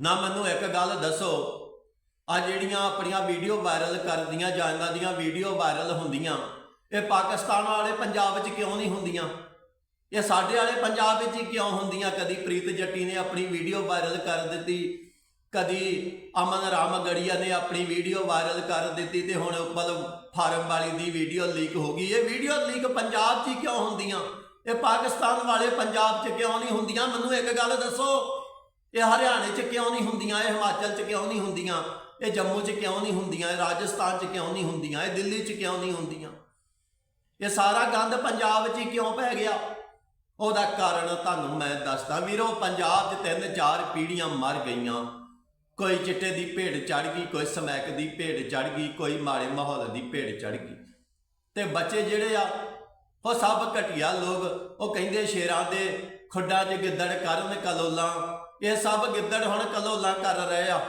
ਨਾ ਮੈਨੂੰ ਇੱਕ ਗੱਲ ਦੱਸੋ। ਆ ਜਿਹੜੀਆਂ ਆਪਣੀਆਂ ਵੀਡੀਓ ਵਾਇਰਲ ਕਰਦੀਆਂ ਜਾਂਦੀਆਂ ਦੀਆਂ ਵੀਡੀਓ ਵਾਇਰਲ ਹੁੰਦੀਆਂ, ਇਹ ਪਾਕਿਸਤਾਨ ਵਾਲੇ ਪੰਜਾਬ ਵਿੱਚ ਕਿਉਂ ਨਹੀਂ ਹੁੰਦੀਆਂ? ਇਹ ਸਾਡੇ ਵਾਲੇ ਪੰਜਾਬ ਵਿੱਚ ਹੀ ਕਿਉਂ ਹੁੰਦੀਆਂ? ਕਦੀ ਪ੍ਰੀਤ ਜੱਟੀ ਨੇ ਆਪਣੀ ਵੀਡੀਓ ਵਾਇਰਲ ਕਰ ਦਿੱਤੀ, ਕਦੀ ਅਮਨ ਰਾਮ ਗੜੀਆ ਨੇ ਆਪਣੀ ਵੀਡੀਓ ਵਾਇਰਲ ਕਰ ਦਿੱਤੀ ਤੇ ਹੁਣ ਮਤਲਬ ਫਾਰਮ ਵਾਲੀ ਦੀ ਵੀਡੀਓ ਲੀਕ ਹੋ ਗਈ। ਇਹ ਵੀਡੀਓ ਲੀਕ ਪੰਜਾਬ 'ਚ ਹੀ ਕਿਉਂ ਹੁੰਦੀਆਂ? ਇਹ ਪਾਕਿਸਤਾਨ ਵਾਲੇ ਪੰਜਾਬ 'ਚ ਕਿਉਂ ਨਹੀਂ ਹੁੰਦੀਆਂ? ਮੈਨੂੰ ਇੱਕ ਗੱਲ ਦੱਸੋ ਇਹ ਹਰਿਆਣੇ 'ਚ ਕਿਉਂ ਨਹੀਂ ਹੁੰਦੀਆਂ? ਇਹ ਹਿਮਾਚਲ 'ਚ ਕਿਉਂ ਨਹੀਂ ਹੁੰਦੀਆਂ? ਇਹ ਜੰਮੂ 'ਚ ਕਿਉਂ ਨਹੀਂ ਹੁੰਦੀਆਂ? ਇਹ ਰਾਜਸਥਾਨ 'ਚ ਕਿਉਂ ਨਹੀਂ ਹੁੰਦੀਆਂ? ਇਹ ਦਿੱਲੀ 'ਚ ਕਿਉਂ ਨਹੀਂ ਹੁੰਦੀਆਂ? ਇਹ ਸਾਰਾ ਗੰਦ ਪੰਜਾਬ 'ਚ ਹੀ ਕਿਉਂ ਪੈ ਗਿਆ? ਉਹਦਾ ਕਾਰਨ ਤੁਹਾਨੂੰ ਮੈਂ ਦੱਸਦਾ। ਵੀਰੋ, ਪੰਜਾਬ 'ਚ ਤਿੰਨ ਚਾਰ ਪੀੜੀਆਂ ਮਰ ਗਈਆਂ। ਕੋਈ ਚਿੱਟੇ ਦੀ ਭੇਡ ਚੜ ਗਈ, ਕੋਈ ਸਮੈਕ ਦੀ ਭੇਡ ਚੜ ਗਈ, ਕੋਈ ਮਾੜੇ ਮਾਹੌਲ ਦੀ ਭੇਡ ਚੜ ਗਈ। ਤੇ ਬੱਚੇ ਜਿਹੜੇ ਆ, ਉਹ ਸਭ ਘਟੀਆ ਲੋਕ, ਉਹ ਕਹਿੰਦੇ ਸ਼ੇਰਾਂ ਦੇ ਖੁੱਡਾਂ 'ਚ ਗਿੱਦੜ ਕਰਨ, ਕਲੋਲਾਂ ਇਹ ਸਭ ਗਿੱਦੜ ਹੁਣ ਕਲੋਲਾਂ ਕਰ ਰਹੇ ਆ।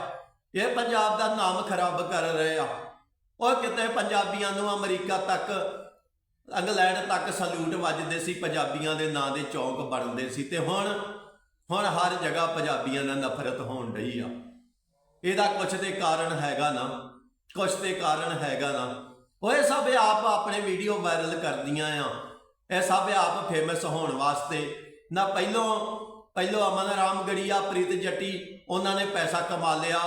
ਇਹ ਪੰਜਾਬ ਦਾ ਨਾਮ ਖਰਾਬ ਕਰ ਰਹੇ ਆ। ਉਹ ਕਿਤੇ ਪੰਜਾਬੀਆਂ ਨੂੰ ਅਮਰੀਕਾ ਤੱਕ, ਇੰਗਲੈਂਡ ਤੱਕ ਸਲੂਟ ਵੱਜਦੇ ਸੀ, ਪੰਜਾਬੀਆਂ ਦੇ ਨਾਂ ਦੇ ਚੌਂਕ ਬਣਦੇ ਸੀ ਤੇ ਹੁਣ ਹੁਣ ਹਰ ਜਗ੍ਹਾ ਪੰਜਾਬੀਆਂ ਨਾਲ ਨਫ਼ਰਤ ਹੋਣ ਰਹੀ ਆ। ਇਹਦਾ ਕੁਛ ਤੇ ਕਾਰਨ ਹੈਗਾ ਨਾ, ਕੁਛ ਤੇ ਕਾਰਨ ਹੈਗਾ ਨਾ। ਉਹ ਇਹ ਸਭ ਆਪ ਆਪਣੇ ਵੀਡੀਓ ਵਾਇਰਲ ਕਰਦੀਆਂ ਆ। ਇਹ ਸਭ ਆਪ ਫੇਮਸ ਹੋਣ ਵਾਸਤੇ ਨਾ ਪਹਿਲੋਂ ਪਹਿਲੋਂ ਅਮਨ ਰਾਮ ਗੜੀਆ ਪ੍ਰੀਤ ਜੱਟੀ ਉਹਨਾਂ ਨੇ ਪੈਸਾ ਕਮਾ ਲਿਆ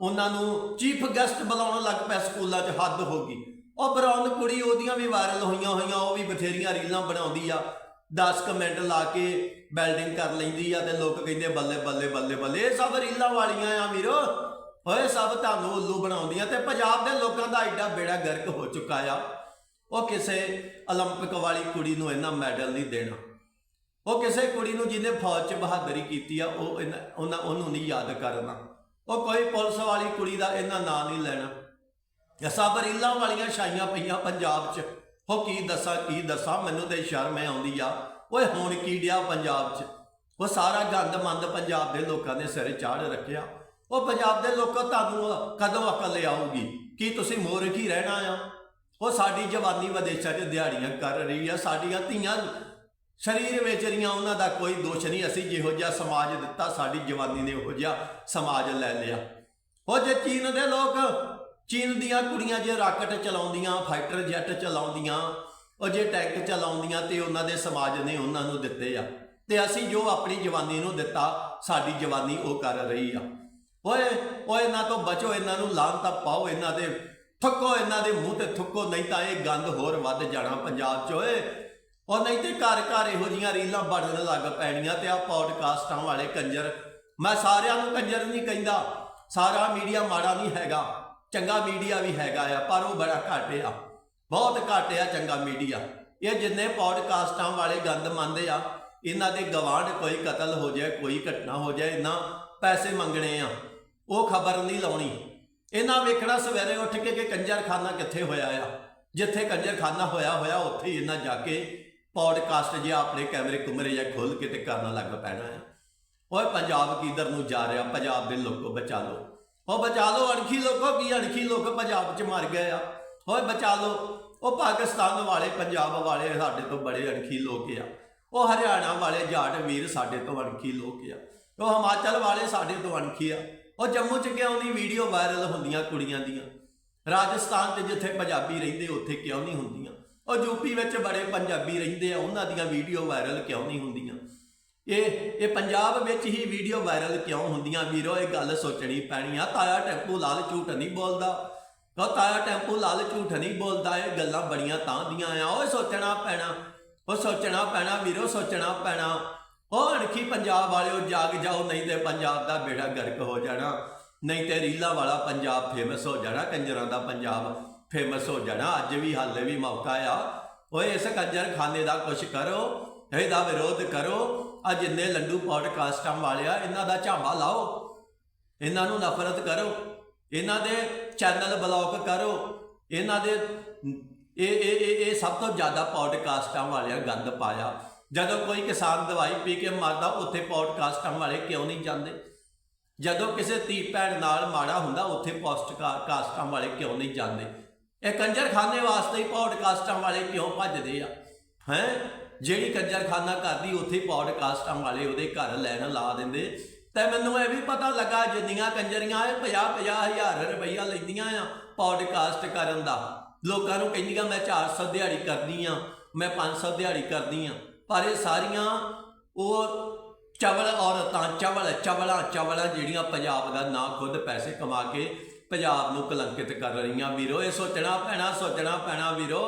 ਉਹਨਾਂ ਨੂੰ ਚੀਫ ਗੈਸਟ ਬੁਲਾਉਣ ਲੱਗ ਪਏ ਸਕੂਲਾਂ 'ਚ ਹੱਦ ਹੋ ਗਈ ਉਹ ਬਰੌਨ ਕੁੜੀ ਉਹਦੀਆਂ ਵੀ ਵਾਇਰਲ ਹੋਈਆਂ ਹੋਈਆਂ ਉਹ ਵੀ ਬਥੇਰੀਆਂ ਰੀਲਾਂ ਬਣਾਉਂਦੀ ਆ 10 ਕਮੈਂਟ ਲਾ ਕੇ ਬਿਲਡਿੰਗ ਕਰ ਲੈਂਦੀ ਆ ਤੇ ਲੋਕ ਕਹਿੰਦੇ ਬੱਲੇ ਬੱਲੇ ਬੱਲੇ ਬੱਲੇ ਇਹ ਸਭ ਰੀਲਾਂ ਵਾਲੀਆਂ ਆ ਵੀਰੋ ਓਏ ਸਭ ਤੁਹਾਨੂੰ ਉੱਲੂ ਬਣਾਉਂਦੀਆਂ ਤੇ ਪੰਜਾਬ ਦੇ ਲੋਕਾਂ ਦਾ ਐਡਾ ਬੇੜਾ ਗਰਕ ਹੋ ਚੁੱਕਾ ਆ ਉਹ ਕਿਸੇ 올림픽 ਵਾਲੀ ਕੁੜੀ ਨੂੰ ਇਹਨਾਂ ਮੈਡਲ ਨਹੀਂ ਦੇਣਾ ਉਹ ਕਿਸੇ ਕੁੜੀ ਨੂੰ ਜਿਹਨੇ ਫੌਜ 'ਚ ਬਹਾਦਰੀ ਕੀਤੀ ਆ, ਉਹ ਇਹਨਾਂ- ਉਹਨਾਂ, ਉਹਨੂੰ ਨਹੀਂ ਯਾਦ ਕਰਨਾ। ਉਹ ਕੋਈ ਪੁਲਿਸ ਵਾਲੀ ਕੁੜੀ ਦਾ ਇਹਨਾਂ ਨਾਂ ਨਹੀਂ ਲੈਣਾ। ਇਹ ਸਭ ਵਾਲੀਆਂ ਛਾਈਆਂ ਪਈਆਂ ਪੰਜਾਬ 'ਚ। ਉਹ ਕੀ ਦੱਸਾਂ ਕੀ ਦੱਸਾਂ, ਮੈਨੂੰ ਤੇ ਸ਼ਰਮ ਆਉਂਦੀ ਆ। ਓਏ ਹੁਣ ਕੀ ਡਿਆ ਪੰਜਾਬ 'ਚ? ਉਹ ਸਾਰਾ ਗੰਦ ਮੰਦ ਪੰਜਾਬ ਦੇ ਲੋਕਾਂ ਨੇ ਸਿਰ ਚਾੜ ਰੱਖਿਆ। ਉਹ ਪੰਜਾਬ ਦੇ ਲੋਕੋ ਤੁਹਾਨੂੰ ਕਦੋਂ ਅਕਲ ਆਊਗੀ ਕੀ ਤੁਸੀਂ ਮੂਰਖ ਹੀ ਰਹਿਣਾ ਆ? ਉਹ ਸਾਡੀ ਜਵਾਨੀ ਵਿਦੇਸ਼ਾਂ 'ਚ ਦਿਹਾੜੀਆਂ ਕਰ ਰਹੀ ਆ, ਸਾਡੀਆਂ ਧੀਆਂ ਸਰੀਰ ਵਿੱਚ ਰੀਆਂ ਉਹਨਾਂ ਦਾ ਕੋਈ ਦੋਸ਼ ਨਹੀਂ, ਅਸੀਂ ਜਿਹੋ ਜਿਹਾ ਸਮਾਜ ਦਿੱਤਾ, ਸਾਡੀ ਜਵਾਨੀ ਨੇ ਉਹੋ ਜਿਹਾ ਸਮਾਜ ਲੈ ਲਿਆ। ਉਹ ਜੇ ਚੀਨ ਦੇ ਲੋਕ, ਚੀਨ ਦੀਆਂ ਕੁੜੀਆਂ ਜੇ ਰਾਕਟ ਚਲਾਉਂਦੀਆਂ, ਫਾਈਟਰ ਜੈਟ ਚਲਾਉਂਦੀਆਂ, ਉਹ ਜੇ ਟੈਂਕ ਚਲਾਉਂਦੀਆਂ ਤੇ ਉਹਨਾਂ ਦੇ ਸਮਾਜ ਨੇ ਉਹਨਾਂ ਨੂੰ ਦਿੱਤੇ ਆ। ਤੇ ਅਸੀਂ ਜੋ ਆਪਣੀ ਜਵਾਨੀ ਨੂੰ ਦਿੱਤਾ, ਸਾਡੀ ਜਵਾਨੀ ਉਹ ਕਰ ਰਹੀ ਆ। ਓਏ ਓਏ ਇਹਨਾਂ ਤੋਂ ਬਚੋ, ਇਹਨਾਂ ਨੂੰ ਲਾਂਤਾ ਪਾਓ, ਇਹਨਾਂ ਦੇ ਥੁੱਕੋ ਇਹਨਾਂ ਦੇ ਮੂੰਹ ਤੇ ਥੁੱਕੋ ਨਹੀਂ ਤਾਂ ਇਹ ਗੰਦ ਹੋਰ ਵੱਧ ਜਾਣਾ ਪੰਜਾਬ 'ਚ। ਓਏ ਉਹ ਨਹੀਂ ਤੇ ਘਰ ਘਰ ਇਹੋ ਜੀਆਂ ਰੀਲਾਂ ਬਣਨ ਲੱਗ ਪੈਣੀਆਂ ਤੇ ਆ ਪੌਡਕਾਸਟਾਂ ਵਾਲੇ ਕੰਜਰ। ਮੈਂ ਸਾਰਿਆਂ ਨੂੰ ਕੰਜਰ ਨਹੀਂ ਕਹਿੰਦਾ। ਸਾਰਾ ਮੀਡੀਆ ਮਾੜਾ ਨਹੀਂ ਹੈਗਾ। ਚੰਗਾ ਮੀਡੀਆ ਵੀ ਹੈਗਾ ਆ, ਪਰ ਉਹ ਬੜਾ ਘੱਟ ਆ। ਬਹੁਤ ਘੱਟ ਆ ਚੰਗਾ ਮੀਡੀਆ। ਇਹ ਜਿੰਨੇ ਪੌਡਕਾਸਟਾਂ ਵਾਲੇ ਗੰਦ ਮੰਨਦੇ ਆ, ਇਹਨਾਂ ਦੇ ਗਵਾਂਢ ਕੋਈ ਕਤਲ ਹੋ ਜਾਏ, ਕੋਈ ਘਟਨਾ ਹੋ ਜਾਏ, ਇਹਨਾਂ ਪੈਸੇ ਮੰਗਣੇ ਆ। ਉਹ ਖਬਰ ਨਹੀਂ ਲਾਉਣੀ। ਇਹਨਾਂ ਵੇਖਣਾ ਸਵੇਰੇ ਉੱਠ ਕੇ ਕਿ ਕੰਜਰਖਾਨਾ ਕਿੱਥੇ ਹੋਇਆ ਆ? ਜਿੱਥੇ ਕੰਜਰਖਾਨਾ ਹੋਇਆ ਹੋਇਆ, ਉੱਥੇ ਇਹਨਾਂ ਜਾ ਕੇ ਪੌਡਕਾਸਟ ਜੇ ਆਪਣੇ ਕੈਮਰੇ ਕੁਮਰੇ ਜਾਂ ਖੋਲ ਕੇ ਤੇ ਕਰਨ ਲੱਗ ਪੈਣਾ ਆ ਓਏ ਪੰਜਾਬ ਕਿਧਰ ਨੂੰ ਜਾ ਰਿਹਾ? ਪੰਜਾਬ ਦੇ ਲੋਕੋ ਬਚਾ ਲਓ। ਉਹ ਬਚਾ ਲਓ, ਅਣਖੀ ਲੋਕੋ, ਕੀ ਅਣਖੀ ਲੋਕ ਪੰਜਾਬ 'ਚ ਮਰ ਗਏ ਆ। ਓਏ ਬਚਾ ਲਓ। ਉਹ ਪਾਕਿਸਤਾਨ ਵਾਲੇ, ਪੰਜਾਬ ਵਾਲੇ ਸਾਡੇ ਤੋਂ ਬੜੇ ਅਣਖੀ ਲੋਕ ਆ। ਉਹ ਹਰਿਆਣਾ ਵਾਲੇ, ਜਾਟ ਵੀਰ ਸਾਡੇ ਤੋਂ ਅਣਖੀ ਲੋਕ ਆ। ਉਹ ਹਿਮਾਚਲ ਵਾਲੇ ਸਾਡੇ ਤੋਂ ਅਣਖੀ ਆ। ਉਹ ਜੰਮੂ 'ਚ ਕਿਉਂ ਨਹੀਂ ਵੀਡੀਓ ਵਾਇਰਲ ਹੁੰਦੀਆਂ ਕੁੜੀਆਂ ਦੀਆਂ? ਰਾਜਸਥਾਨ 'ਚ ਜਿੱਥੇ ਪੰਜਾਬੀ ਰਹਿੰਦੇ, ਉੱਥੇ ਕਿਉਂ ਨਹੀਂ ਹੁੰਦੀਆਂ? ਉਹ ਯੂਪੀ ਵਿੱਚ ਬੜੇ ਪੰਜਾਬੀ ਰਹਿੰਦੇ ਆ, ਉਹਨਾਂ ਦੀਆਂ ਵੀਡੀਓ ਵਾਇਰਲ ਕਿਉਂ ਨਹੀਂ ਹੁੰਦੀਆਂ? ਇਹ ਇਹ ਪੰਜਾਬ ਵਿੱਚ ਹੀ ਵੀਡੀਓ ਵਾਇਰਲ ਕਿਉਂ ਹੁੰਦੀਆਂ? ਵੀਰੋ, ਇਹ ਗੱਲ ਸੋਚਣੀ ਪੈਣੀ ਆ। ਤਾਇਆ ਟੈਂਪੂ ਲਾਲ ਝੂਠ ਨਹੀਂ ਬੋਲਦਾ। ਉਹ ਤਾਇਆ ਟੈਂਪੂ ਲਾਲ ਝੂਠ ਨਹੀਂ ਬੋਲਦਾ? ਇਹ ਗੱਲਾਂ ਬੜੀਆਂ ਤਾਂ ਦੀਆਂ ਆ। ਉਹ ਸੋਚਣਾ ਪੈਣਾ ਉਹ ਸੋਚਣਾ ਪੈਣਾ, ਵੀਰੋ, ਸੋਚਣਾ ਪੈਣਾ। ਉਹ ਅਣਖੀ ਪੰਜਾਬ ਵਾਲਿਓ, ਜਾਗ ਜਾਓ, ਨਹੀਂ ਤੇ ਪੰਜਾਬ ਦਾ ਬੇੜਾ ਗਰਕ ਹੋ ਜਾਣਾ। ਨਹੀਂ ਤੇ ਰੀਲਾ ਵਾਲਾ ਪੰਜਾਬ ਫੇਮਸ ਹੋ ਜਾਣਾ, ਕੰਜਰਾਂ ਦਾ ਪੰਜਾਬ। ਫੇਮਸ ਹੋ ਜਾਣਾ। ਅੱਜ ਵੀ, ਹਾਲੇ ਵੀ ਮੌਕਾ ਆ। ਓਏ, ਇਸ ਕੰਜਰ ਖਾਨੇ ਦਾ ਕੁਛ ਕਰੋ ਇਹਦਾ ਵਿਰੋਧ ਕਰੋ। ਆ ਜਿੰਨੇ ਲੰਡੂ ਪੌਡਕਾਸਟਾਂ ਵਾਲਿਆ ਇਹਨਾਂ ਦਾ ਝਾਂਬਾ ਲਾਓ। ਇਹਨਾਂ ਨੂੰ ਨਫ਼ਰਤ ਕਰੋ। ਇਹਨਾਂ ਦੇ ਚੈਨਲ ਬਲੌਕ ਕਰੋ। ਇਹਨਾਂ ਦੇ, ਇਹ ਇਹ ਇਹ ਸਭ ਤੋਂ ਜ਼ਿਆਦਾ ਪੌਡਕਾਸਟਾਂ ਵਾਲਿਆਂ ਗੰਦ ਪਾਇਆ। ਜਦੋਂ ਕੋਈ ਕਿਸਾਨ ਦਵਾਈ ਪੀ ਕੇ ਮਰਦਾ, ਉੱਥੇ ਪੌਡਕਾਸਟਾਂ ਵਾਲੇ ਕਿਉਂ ਨਹੀਂ ਜਾਂਦੇ? ਜਦੋਂ ਕਿਸੇ ਧੀ ਭੈਣ ਨਾਲ ਮਾੜਾ ਹੁੰਦਾ, ਉੱਥੇ ਪੌਡਕਾਸਟਾਂ ਵਾਲੇ ਕਿਉਂ ਨਹੀਂ ਜਾਂਦੇ? ਇਹ ਕੰਜਰਖਾਨੇ ਵਾਸਤੇ ਹੀ ਪੌਡਕਾਸਟਾਂ ਵਾਲੇ ਕਿਉਂ ਭੱਜਦੇ ਆ? ਹੈ? ਜਿਹੜੀ ਕੰਜਰਖਾਨਾ ਕਰਦੀ, ਉੱਥੇ ਪੌਡਕਾਸਟਾਂ ਵਾਲੇ ਉਹਦੇ ਘਰ ਲੈਣ ਲਾ ਦਿੰਦੇ। ਤੇ ਮੈਨੂੰ ਇਹ ਵੀ ਪਤਾ ਲੱਗਾ, ਜਿੰਨੀਆਂ ਕੰਜਰੀਆਂ ਇਹ 50 ਹਜ਼ਾਰ ਰੁਪਈਆ ਲੈਂਦੀਆਂ ਆ ਪੌਡਕਾਸਟ ਕਰਨ ਦਾ। ਲੋਕਾਂ ਨੂੰ ਕਹਿੰਦੀਆਂ, ਮੈਂ 400 ਦਿਹਾੜੀ ਕਰਦੀ ਆ, ਮੈਂ 500 ਦਿਹਾੜੀ ਕਰਦੀ ਆ। ਪਰ ਇਹ ਸਾਰੀਆਂ ਉਹ ਚਵਲ ਔਰਤਾਂ, ਚਵਲ, ਚਵਲਾਂ ਚਵਲਾਂ ਜਿਹੜੀਆਂ ਪੰਜਾਬ ਦਾ ਨਾਂ ਖੁਦ ਪੈਸੇ ਕਮਾ ਕੇ ਪੰਜਾਬ ਨੂੰ ਕਲੰਕਿਤ ਕਰ ਰਹੀਆਂ ਵੀਰੋ ਇਹ ਸੋਚਣਾ ਪੈਣਾ ਸੋਚਣਾ ਪੈਣਾ ਵੀਰੋ।